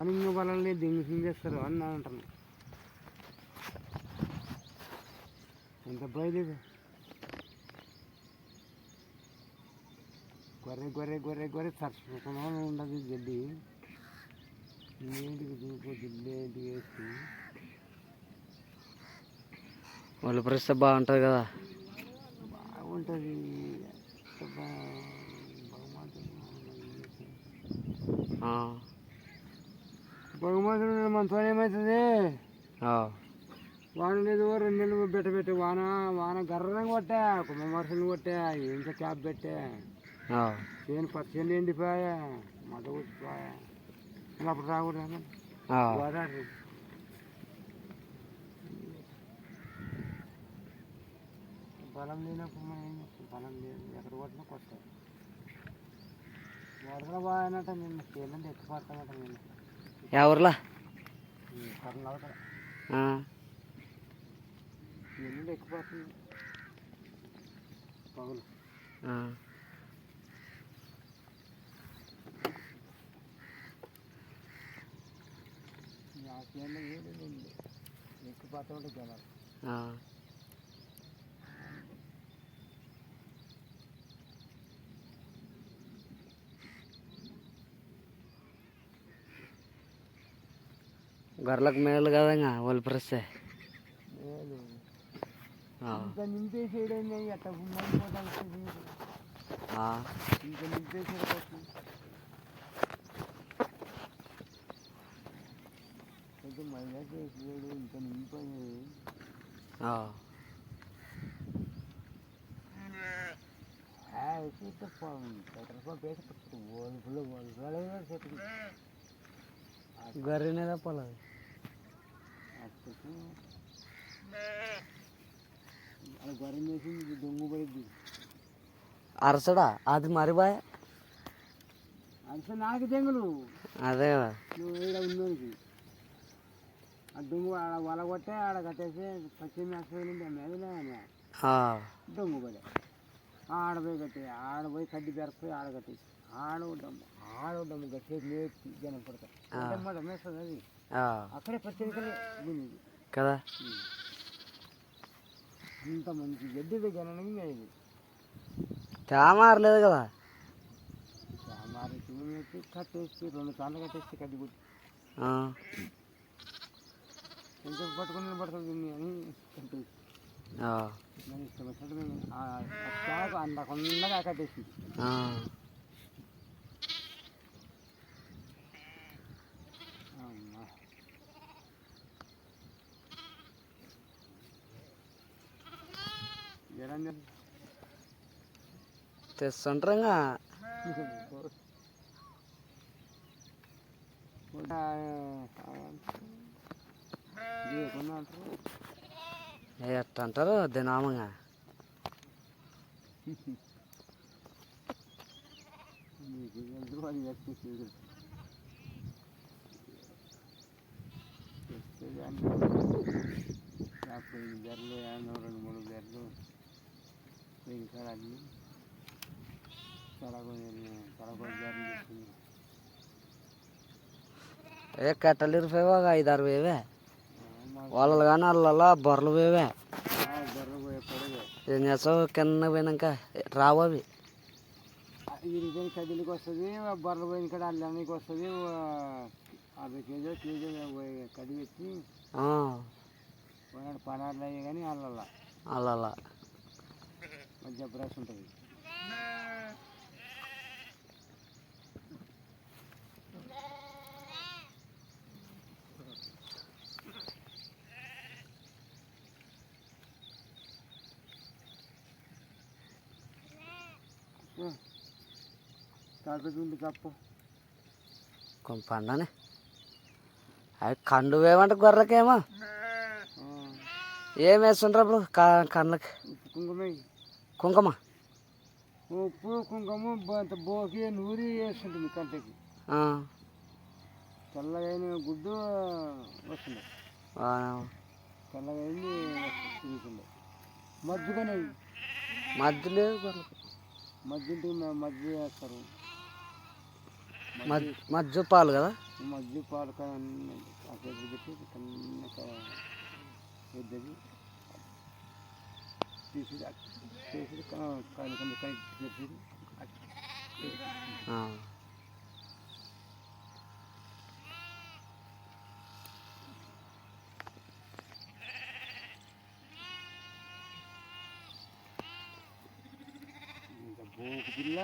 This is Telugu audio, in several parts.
అని ఇంకో పొలాలని దింగి సింగేస్తారు అని నేను అంటాను ఎంత బయలేదు గొర్రె గొర్రె గొర్రె గొర్రె తరచుకున్నా ఉండదు గడ్డి. నీటికి దూపు దిల్లేంటి వేసి వాళ్ళు పరిస్థితి బాగుంటుంది కదా. బాగుంటుంది. ఎంత బా- భగవంతుడు ఆ, భగవంతుడు మనతో ఏమవుతుంది వాన లేదు రెండు నెలలు పెట్ట పెట్టి. వాన వాన గర్రంగా కొట్టా కుమ్మమరసలు కొట్టా ఇంకా క్యాప్ పెట్టా. చేను పచ్చేళ్ళు ఎండిపోయా మట కూర్చిపోయా అప్పుడు రాకూడదు. గోదావరి బలం లేనప్పుడు బలం లేదు. ఎక్కడ కొట్టినా కొట్టాలి వరదల బాగానట నిన్న చేయాలంటే ఎక్కువ పడతామట నిన్న ఆ, ఎల్లుండి ఎక్కువ పడుతుంది పగులు ఆ. ఆ చేనులో ఏది లేదు ఎక్కువ పడతా ఉంటే జనాలు ఆ. గొర్రెలకు మేలు కదా ఇంకా వాళ్ళు పరిస్థితి లేదు ఆ, ఇంకా నింపేసేయడం ఎట్ట మళ్ళీ ఆ, ఇంకా నింపేసేయడం కొంచెం మళ్ళీ చేసేయడు ఇంకా నింపని ఆ. పెట్రోల్ పంప్ వేసి ఓల్పులు ఓల్పులు చెట్టు గొర్రెనే తప్పలేదు అది గొర్రెం దొంగ అరసడా? అది మరి బాయ్? అంటే నాకు దెంగులు అదే కదా నువ్వు ఈడ ఉన్నోనికి. ఆ దొంగ ఆడ వల కొట్టే ఆడ కట్టేసి పచ్చి మేకపోయింది మేదనే దొంగ పడే ఆడపోయి కట్టి ఆడపోయి కడ్డి పెరకపోయి ఆడ కట్టేసి ఆడవడము ఆడవడము గట్టేసి లేపి జనం పడతారు అది. అక్కడే ఉంది కదా? అంత మంచి గడ్డి జనానికి మేది తేమారలేదు కదా? మరి చూసి కట్టేసి రెండు సార్లు కట్టేసి కొట్టి. ఆ, కొంచెం పట్టుకుని పడుతుంది అని కట్టేసి. మన ఇష్టం వచ్చినట్టు మేము చాకు అందకుండా కట్టేసి ఆ. అమ్మా. జనం జనం. తెస్తుంటారు ఇంకా ఆ, ఆ, ఇది కొన్నా అంటారు ఎట్ట అంటారు దినామంగా నీకు తెలుసు అది వ్యక్తి యాభై జర్లు యాభై రెండు మూడు జర్లు చేస్తుంది ఏ కట్టలు ఇరిపోయావా ఐదు ఆరు వేవే? వాళ్ళలు కానీ వాళ్ళ బొర్రలు వేవే? బర్రె పోయే పొడవే ఏం చేస్తావు? కింద పోయినాక రావు అవి. ఇరిపోయిన కదిలికి వస్తుంది బర్రె పోయిన కాడ అల్లానికి వస్తుంది యాభై కేజీ కేజీ కడిగి పోయినాడు పనార్లు అయ్యి కానీ అల్లల్లా వాళ్ళ బ్రష్ ఉంటుంది. కప్పు. కొంచెం పండని అవి కండు వేమంటే గొర్రెకేమో. ఏం వేస్తుంటారు అప్పుడు క- కళ్ళకి? కుంకుమ. కుంకుమ? ఉప్పు కుంకుమ బోకి నూరి వేస్తుంటుంది కంటకి. ఆ, తెల్లగా అయిన గుడ్డు వస్తుంది ఆ, తెల్లగా అయింది తిరుగుతుంది మజ్జిగనే మధ్య లేదు గొర్రెలకు మజ్జి ఉంటే మ- మజ్జిగ వేస్తారు. మధ్య మధ్య పాలు కదా? మధ్య పెట్టి కన్నక పెద్దది తీసి చేసి కాయలు కొన్ని ఇంత బోకు పిల్ల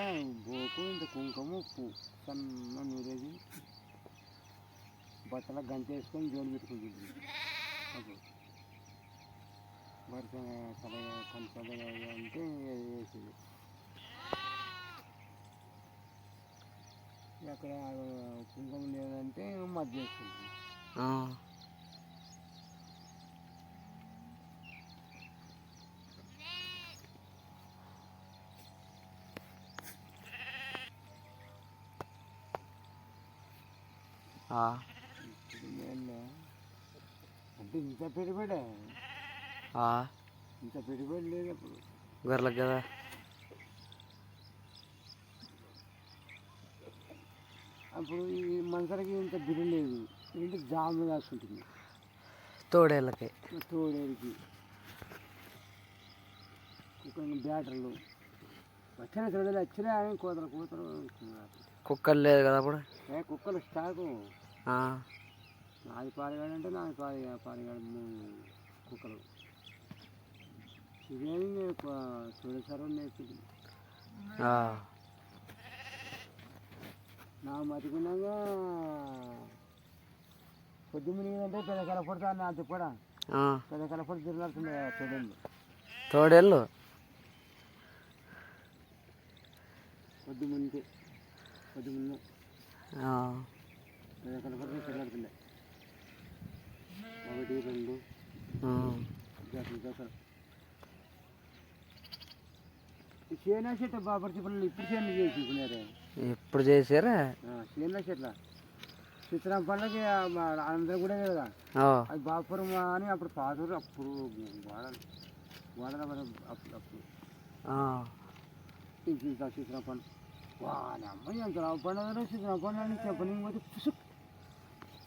బోకు ఇంత కుంకుమ ఉప్పు సన్న నూరేది. బట్టల గంట వేసుకొని జోలు పెట్టుకుంటుంది. ఓకే వరుస కల కొంత అంటే వేసేది అక్కడ కుంకుమ లేదంటే మధ్య మేలే. అంటే ఇంత ఆ. ఇంత పెట్టుబడి లేదు అప్పుడు గొర్రెలకు కదా. అప్పుడు ఈ మనసరికి ఇంత బిర్రు లేదు. ఇంటి జాములు కాసుకుంటుంది తోడేళ్ళకి. తోడేరికి కొన్ని బ్యాటర్లు. వచ్చిన తొడలు వచ్చినా అని కూతలు కూతలు కుక్కలు లేదు కదా అప్పుడు? ఏ కుక్కలు స్టాకు. నాది పారిగాడు అంటే నాది పారి పారిగాడు మూడు కుక్కలు. ఇదేమి. నా మతికున్నాగా పొద్దు మునిగిందంటే పెద్ద కలపడతా నా తిప్పడా ఆ. పెద్ద కలపడి తిరుగుతుంది తొడలు తోడేళ్ళు పొద్దు మునిగి పొద్దు మున్న ఆ. పెద్ద కలపడి తిరుగుతుండే ఒకటి రెండు ఆ. జతలు జతలు ఈ చేనా చెట్టు బాబర్చి పిల్లలు ఇప్పుడు చేను చేసుకున్నారే ఎప్పుడు చేసారా? చేనుల చెట్ల? చిత్రం పండుగకి అందరం కూడా కదా. అది బాపురం అని అప్పుడు పాతూరు అప్పుడు వాడాలి వాడాలి మరి అప్పుడు అప్పుడు. ఆ. చిత్ర పండు వాని అమ్మాయి ఎంత రావు పండుగ చిత్రం పండు అని చెప్పని పోతే పుసుక్.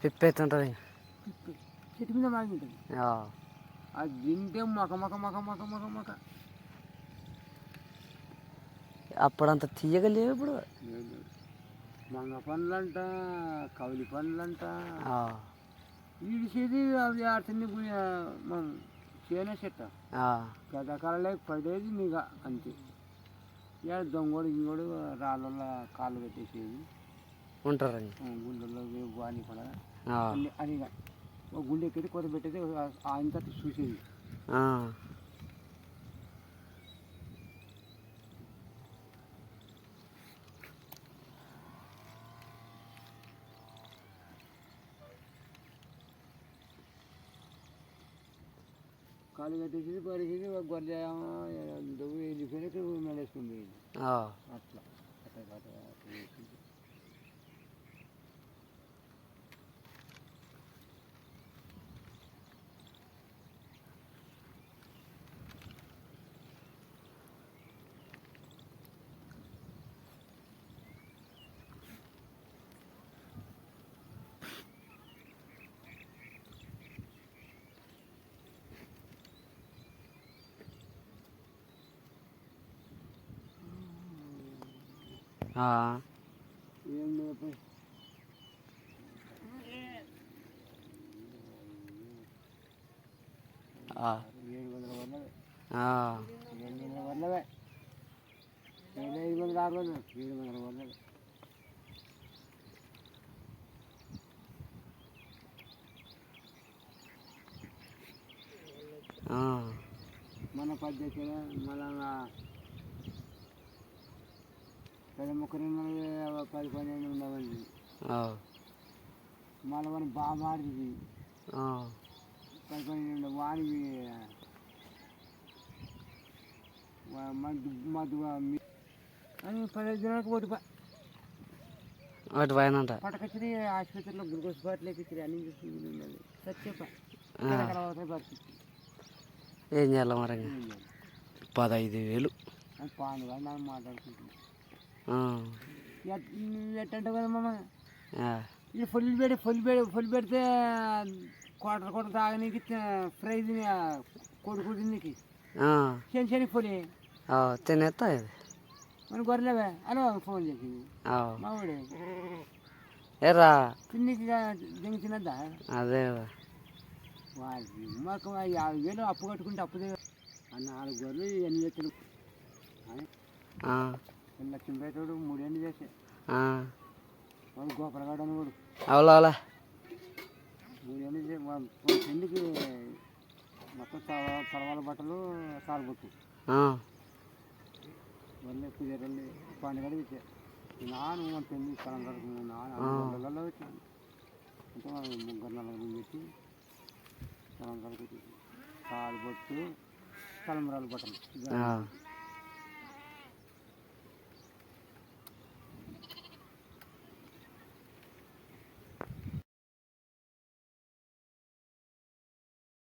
పిప్పెత్తుంటది చెట్టు మీద మాగింటుంది ఆ. అది తింటే మక మక మక మక మక మక. అప్పుడంత తీయగా లేవు ఇప్పుడు. మంగ పండ్లంట కౌలి పండ్లంట ఆ. ఈడిసేది అవి ఆడుతుంది మనం చేనే చెట్ట. గతకాలలో పడేది నిఘ అంతే. ఇక దొంగోడు ఇంకోడు రాళ్ళ కాళ్ళు పెట్టేసేది. ఉంటారని ఆ, గుండెల్లో వాని కూడా ఒక గుండె ఎక్కితే కొత్త పెట్టేది ఆయన చూసేది. కాలు కాళ్ళు కట్టేసేది పరిచేది ఒక గొర్రె దువ్వు వెళ్ళిపోయినట్టు మెడేసుకుంది అట్లా అట్లా అట్లా అట్లా చేసింది. ఆ. ఏం లేదు ఆ. ఏడు వందల వందలే ఆ. ఏడు వందల వందలే ఏడు ఐదు వందల ఆరు వందలు ఏడు వందల వందలే మన పద్ధతి మళ్ళా పది పన్నెండు ఉండవండి. మళ్ళీ మనం బాగా మారింది ఆ. పది పన్నెండు వాడివి. అని పదిహేను దినాలకు ఒకటి ప- వాటి పైన పట్టకొచ్చి ఆసుపత్రిలో గ్లూకోజ్ బాటిల్ ఎక్కించి అన్ని చూసి సత్యప పరిస్థితి. ఏం చేయాలి మరి? పదహైదు వేలు. నాకు మాట్లాడుకుంటున్నాను ఎట్టంటే కదా మామ. ఇది ఫుల్ పెడి ఫుల్ పెడి ఫుల్ పెడితే కోటలు కోట తాగనీకి ఫ్రై తిని కొడు కొడు తినికి ఆ, శని శని పొలి ఆ, తినేస్తా ఇది. మన గొర్రెలవే? అని ఫోన్ చేసింది. మా వాడే ఏరా తిన్నికి దింగి తినద్దా? అదే వాళ్ళకి మాకు యాభై వేలు అప్పు కట్టుకుంటే అప్పు నాలుగు గొర్రెలు ఎన్ని లక్షలు మూడేళ్ళు చేసే. వాడు అని వాడు. అవులా అవులా. మూడేళ్ళు చేసే వాడు పెళ్ళికి మొత్తం తల- తలవాల బట్టలు సారబొట్టు ఆ, వల్లే కుదిరెళ్ళి పండుగ ఇచ్చే నాను మన పెళ్ళి స్థలం వరకు నాన్న గొర్రెలలో వచ్చాను అంటే మన ముగ్గురు నలుగురు పెట్టి స్థలం వరకు కాలు బొట్టు తలంబరాలు బట్టలు.